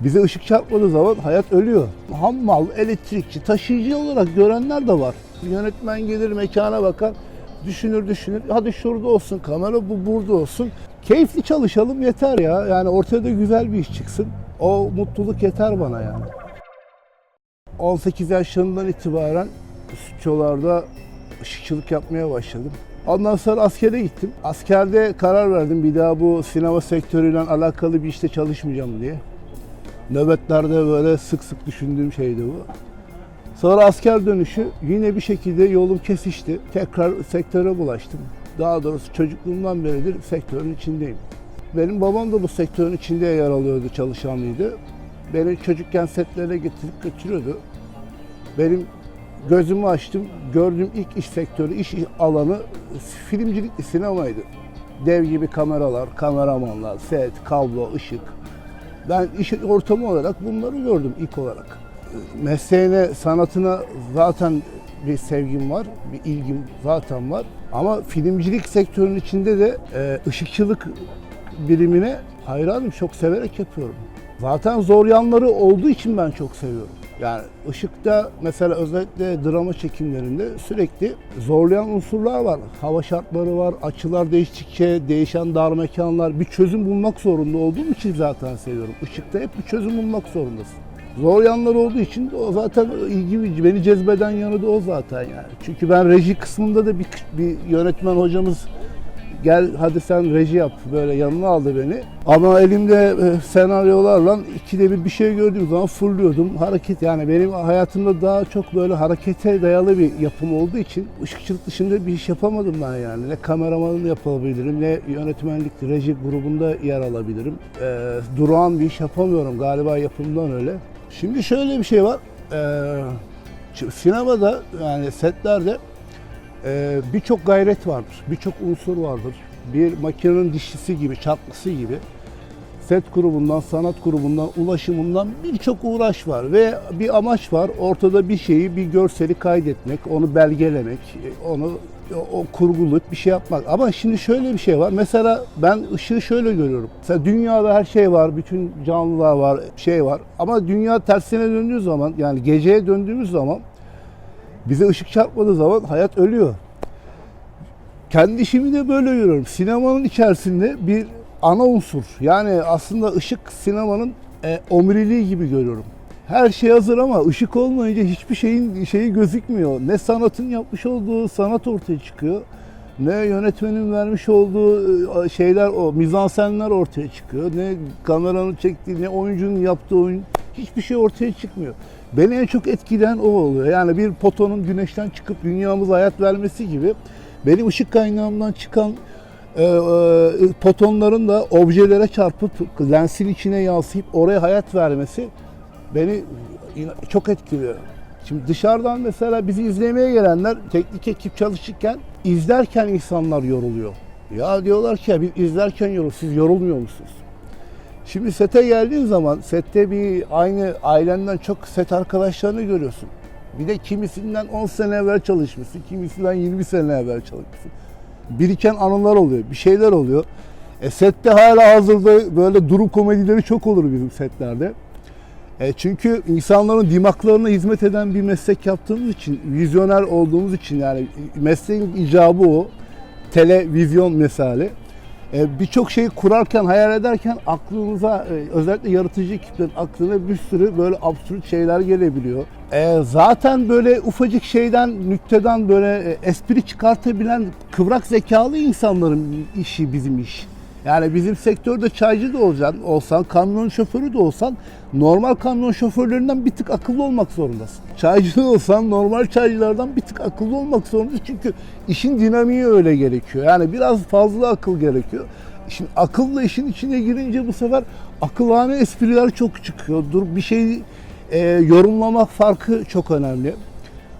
Bize ışık çarpmadığı zaman hayat ölüyor. Ham mal, elektrikçi, taşıyıcı olarak görenler de var. Yönetmen gelir mekana bakar, düşünür düşünür. Hadi şurada olsun kamera, bu burada olsun. Keyifli çalışalım yeter ya. Yani ortaya da güzel bir iş çıksın. O mutluluk yeter bana yani. 18 yaşlarından itibaren stüdyolarda ışıkçılık yapmaya başladım. Ondan sonra askere gittim. Askerde karar verdim bir daha bu sinema sektörüyle alakalı bir işte çalışmayacağım diye. Nöbetlerde böyle sık sık düşündüğüm şeydi bu. Sonra asker dönüşü yine bir şekilde yolum kesişti. Tekrar sektöre bulaştım. Daha doğrusu çocukluğumdan beridir sektörün içindeyim. Benim babam da bu sektörün içinde yer alıyordu, çalışanıydı. Beni çocukken setlere getirip götürüyordu. Benim gözümü açtım, gördüğüm ilk iş sektörü, iş alanı filmcilikli sinemaydı. Dev gibi kameralar, kameramanlar, set, kablo, ışık. Ben iş ortamı olarak bunları gördüm ilk olarak. Mesleğine, sanatına zaten bir sevgim var, bir ilgim zaten var. Ama filmcilik sektörünün içinde de e, ışıkçılık birimine hayranım, çok severek yapıyorum. Zaten zor yanları olduğu için ben çok seviyorum. Yani ışıkta mesela özellikle drama çekimlerinde sürekli zorlayan unsurlar var. Hava şartları var, açılar değiştikçe değişen dar mekanlar. Bir çözüm bulmak zorunda olduğum için zaten seviyorum. Işıkta hep bir çözüm bulmak zorundasın. Zor yanlar olduğu için o zaten ilgi beni cezbeden yanı da o zaten yani. Çünkü ben reji kısmında da bir, bir yönetmen hocamız gel hadi sen reji yap böyle yanına aldı beni. Ama elimde e, senaryolarla ikide bir bir şey gördüğüm zaman fırlıyordum. Hareket yani benim hayatımda daha çok böyle harekete dayalı bir yapım olduğu için ışıkçılık dışında bir iş yapamadım ben yani. Ne kameramanını yapabilirim ne yönetmenlik reji grubunda yer alabilirim. E, durağan bir iş yapamıyorum galiba yapımdan öyle. Şimdi şöyle bir şey var. E, şimdi sinemada yani setlerde ee, birçok gayret vardır, birçok unsur vardır. Bir makinenin dişlisi gibi, çarklısı gibi set grubundan, sanat grubundan, ulaşımından birçok uğraş var ve bir amaç var. Ortada bir şeyi, bir görseli kaydetmek, onu belgelemek, onu o, kurgulayıp bir şey yapmak. Ama şimdi şöyle bir şey var. Mesela ben ışığı şöyle görüyorum. Mesela dünyada her şey var, bütün canlılar var, şey var. Ama dünya tersine döndüğü zaman, yani geceye döndüğümüz zaman bize ışık çarpmadığı zaman hayat ölüyor. Kendi işimi de böyle görüyorum. Sinemanın içerisinde bir ana unsur. Yani aslında ışık sinemanın e, omuriliği gibi görüyorum. Her şey hazır ama ışık olmayınca hiçbir şeyin şeyi gözükmüyor. Ne sanatın yapmış olduğu sanat ortaya çıkıyor. Ne yönetmenin vermiş olduğu e, şeyler o mizansenler ortaya çıkıyor. Ne kameranın çektiği, ne oyuncunun yaptığı oyun hiçbir şey ortaya çıkmıyor. Beni en çok etkileyen o oluyor. Yani bir potonun güneşten çıkıp dünyamıza hayat vermesi gibi benim ışık kaynağımdan çıkan e, e, potonların da objelere çarpıp lensin içine yansıyıp oraya hayat vermesi beni çok etkiliyor. Şimdi dışarıdan mesela bizi izlemeye gelenler teknik ekip çalışırken izlerken insanlar yoruluyor. Ya diyorlar ki ya biz izlerken yorul, siz yorulmuyor musunuz? Şimdi sete geldiğin zaman sette bir aynı ailenden çok set arkadaşlarını görüyorsun. Bir de kimisinden 10 sene evvel çalışmışsın, kimisinden 20 sene evvel çalışmışsın. Biriken anılar oluyor, bir şeyler oluyor. E sette hala hazırda böyle durum komedileri çok olur bizim setlerde. E çünkü insanların dimaklarına hizmet eden bir meslek yaptığımız için, vizyoner olduğumuz için yani mesleğin icabı o. Televizyon misali. E, Birçok şeyi kurarken, hayal ederken aklınıza, e, özellikle yaratıcı ekiplerin aklına bir sürü böyle absürt şeyler gelebiliyor. E, zaten böyle ufacık şeyden, nükteden böyle espri çıkartabilen kıvrak zekalı insanların işi bizim iş. Yani bizim sektörde çaycı da olacaksın, olsan, kamyon şoförü de olsan normal kamyon şoförlerinden bir tık akıllı olmak zorundasın. Çaycı da olsan normal çaycılardan bir tık akıllı olmak zorundasın. Çünkü işin dinamiği öyle gerekiyor. Yani biraz fazla akıl gerekiyor. Şimdi akılla işin içine girince bu sefer akılhane espriler çok çıkıyor. Dur bir şey e, yorumlamak farkı çok önemli.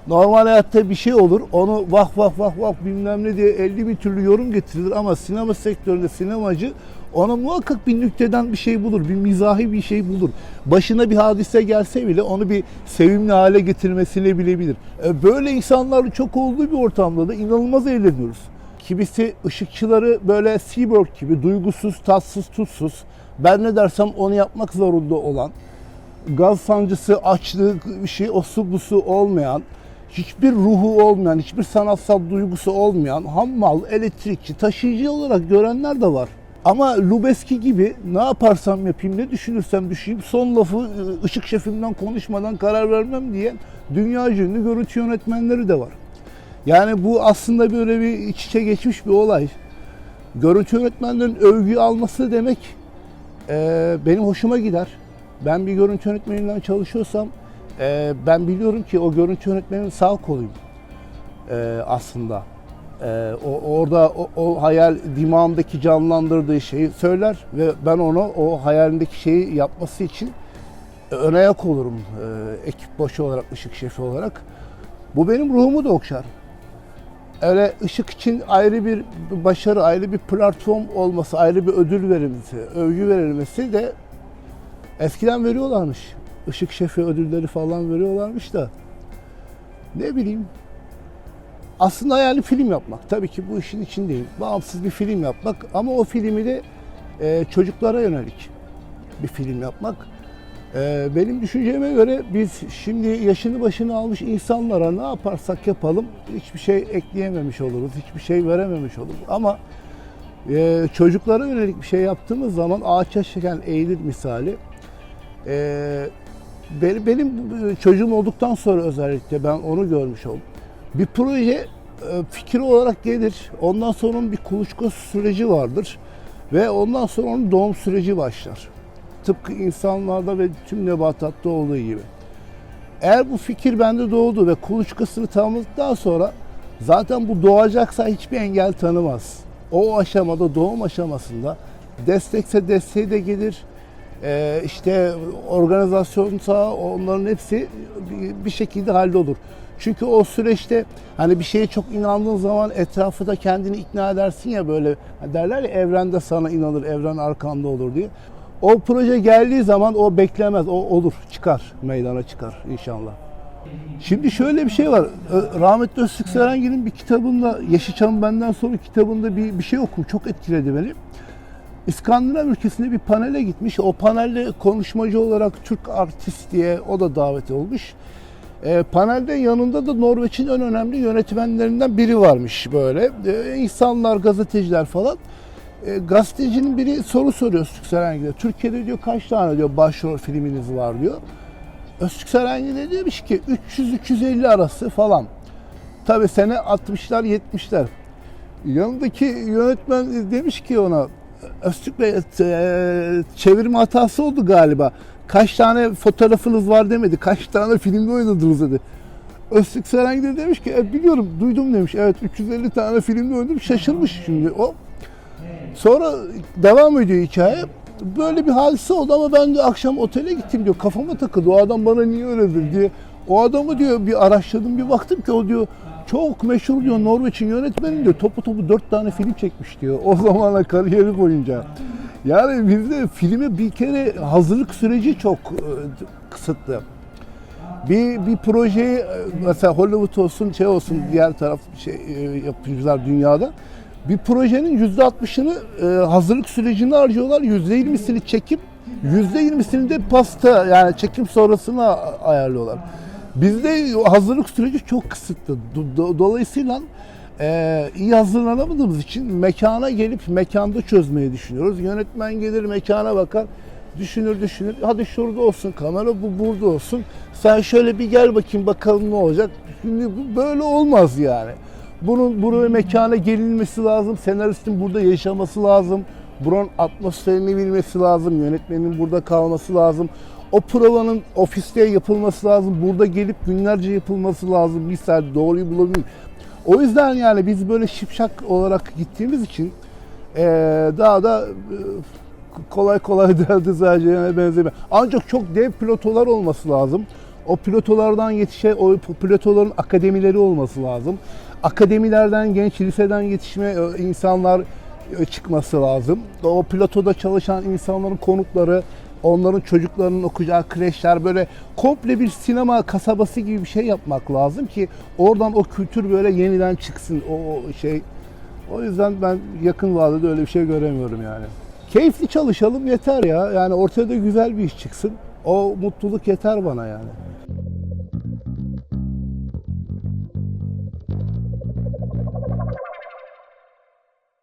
Normal hayatta bir şey olur. Onu vah vah vah vah bilmem ne diye 50 bin türlü yorum getirilir ama sinema sektöründe sinemacı ona muhakkak bir nükteden bir şey bulur. Bir mizahi bir şey bulur. Başına bir hadise gelse bile onu bir sevimli hale getirmesini bilebilir. E, Böyle insanların çok olduğu bir ortamda da inanılmaz eğleniyoruz. Kimisi ışıkçıları böyle cyborg gibi duygusuz, tatsız, tutsuz, Ben ne dersem onu yapmak zorunda olan, gaz sancısı, açlık, bir şey, o su bu su olmayan, hiçbir ruhu olmayan, hiçbir sanatsal duygusu olmayan hammal, elektrikçi, taşıyıcı olarak görenler de var. Ama Lubeski gibi ne yaparsam yapayım, ne düşünürsem düşüneyim, son lafı ı, ışık şefimden konuşmadan karar vermem diyen dünya ünlü görüntü yönetmenleri de var. Yani bu aslında böyle bir iç içe geçmiş bir olay. Görüntü yönetmenlerin övgü alması demek e, benim hoşuma gider. Ben bir görüntü yönetmeniyle çalışıyorsam e, ben biliyorum ki o görüntü yönetmenin sağ koluyum e, aslında. E, o, orada o, o hayal dimağımdaki canlandırdığı şeyi söyler ve ben ona o hayalindeki şeyi yapması için ön ayak olurum e, ekip başı olarak, ışık şefi olarak. Bu benim ruhumu da okşar. Öyle ışık için ayrı bir başarı, ayrı bir platform olması, ayrı bir ödül verilmesi, övgü verilmesi de eskiden veriyorlarmış. Işık şefi ödülleri falan veriyorlarmış da ne bileyim aslında hayali film yapmak. Tabii ki bu işin içindeyim. Bağımsız bir film yapmak ama o filmi de e, çocuklara yönelik bir film yapmak. E, benim düşünceme göre biz şimdi yaşını başını almış insanlara ne yaparsak yapalım hiçbir şey ekleyememiş oluruz, hiçbir şey verememiş oluruz. Ama e, çocuklara yönelik bir şey yaptığımız zaman ağaç yaşarken eğilir misali. E, benim, benim çocuğum olduktan sonra özellikle ben onu görmüş oldum. Bir proje e, fikir olarak gelir. Ondan sonra onun bir kuluçka süreci vardır. Ve ondan sonra onun doğum süreci başlar. Tıpkı insanlarda ve tüm nebatatta olduğu gibi. Eğer bu fikir bende doğdu ve kuluçkasını tamamladıktan sonra zaten bu doğacaksa hiçbir engel tanımaz. O aşamada doğum aşamasında destekse desteği de gelir. Ee, işte organizasyonsa onların hepsi bir- şekilde hallolur. Çünkü o süreçte hani bir şeye çok inandığın zaman etrafı da kendini ikna edersin ya böyle derler ya evrende sana inanır, evren arkanda olur diye. O proje geldiği zaman o beklemez, o olur, çıkar, meydana çıkar inşallah. Şimdi şöyle bir şey var. Ö- Rahmetli Öztürk Serengil'in bir kitabında, Yeşilçam Benden Sonra kitabında bir, bir şey okum. Çok etkiledi beni. İskandinav ülkesinde bir panele gitmiş. O panelde konuşmacı olarak Türk artist diye o da davet olmuş. E, panelde yanında da Norveç'in en önemli yönetmenlerinden biri varmış böyle. E, insanlar, gazeteciler falan. E, gazetecinin biri soru soruyor Öztürk Serengil'e. Türkiye'de diyor kaç tane diyor başrol filminiz var diyor. Öztürk Serengil de demiş ki 300-350 arası falan. Tabii sene 60'lar 70'ler. Yanındaki yönetmen demiş ki ona Öztürk Bey e, çevirme hatası oldu galiba. Kaç tane fotoğrafınız var demedi. Kaç tane filmde oynadınız dedi. Öztürk Serengil de demiş ki e, biliyorum duydum demiş. Evet 350 tane filmde oynadım. Şaşırmış şimdi o. Sonra devam ediyor hikaye. Böyle bir hadise oldu ama ben de akşam otele gittim diyor. Kafama takıldı. O adam bana niye öyledir diye. O adamı diyor bir araştırdım bir baktım ki o diyor çok meşhur diyor Norveç'in yönetmeni diyor. Topu topu dört tane film çekmiş diyor. O zamanla kariyeri boyunca. Yani bizde filme bir kere hazırlık süreci çok e, kısıtlı. Bir, bir projeyi e, mesela Hollywood olsun şey olsun diğer taraf şey e, yapımcılar dünyada bir projenin yüzde altmışını hazırlık sürecini harcıyorlar. Yüzde yirmisini çekim, yüzde yirmisini de pasta yani çekim sonrasına ayarlıyorlar. Bizde hazırlık süreci çok kısıtlı. Do- do- Dolayısıyla e, iyi hazırlanamadığımız için mekana gelip mekanda çözmeyi düşünüyoruz. Yönetmen gelir mekana bakar, düşünür düşünür. Hadi şurada olsun kamera, bu burada olsun. Sen şöyle bir gel bakayım bakalım ne olacak. Şimdi bu böyle olmaz yani. Bunun buraya mekana gelinmesi lazım. Senaristin burada yaşaması lazım. Buranın atmosferini bilmesi lazım. Yönetmenin burada kalması lazım. O provanın ofiste yapılması lazım. Burada gelip günlerce yapılması lazım. Misal doğruyu bulabilir. O yüzden yani biz böyle şipşak olarak gittiğimiz için eee, daha da eee, kolay kolay değerli izleyicilerine benzemiyor. Ancak çok dev pilotolar olması lazım. O pilotolardan yetişe, o pilotoların akademileri olması lazım. Akademilerden, genç liseden yetişme e, insanlar e, çıkması lazım. O pilotoda çalışan insanların konukları, onların çocuklarının okuyacağı kreşler böyle komple bir sinema kasabası gibi bir şey yapmak lazım ki oradan o kültür böyle yeniden çıksın o o şey. O yüzden ben yakın vadede öyle bir şey göremiyorum yani. Keyifli çalışalım yeter ya. Yani ortaya da güzel bir iş çıksın. O mutluluk yeter bana yani.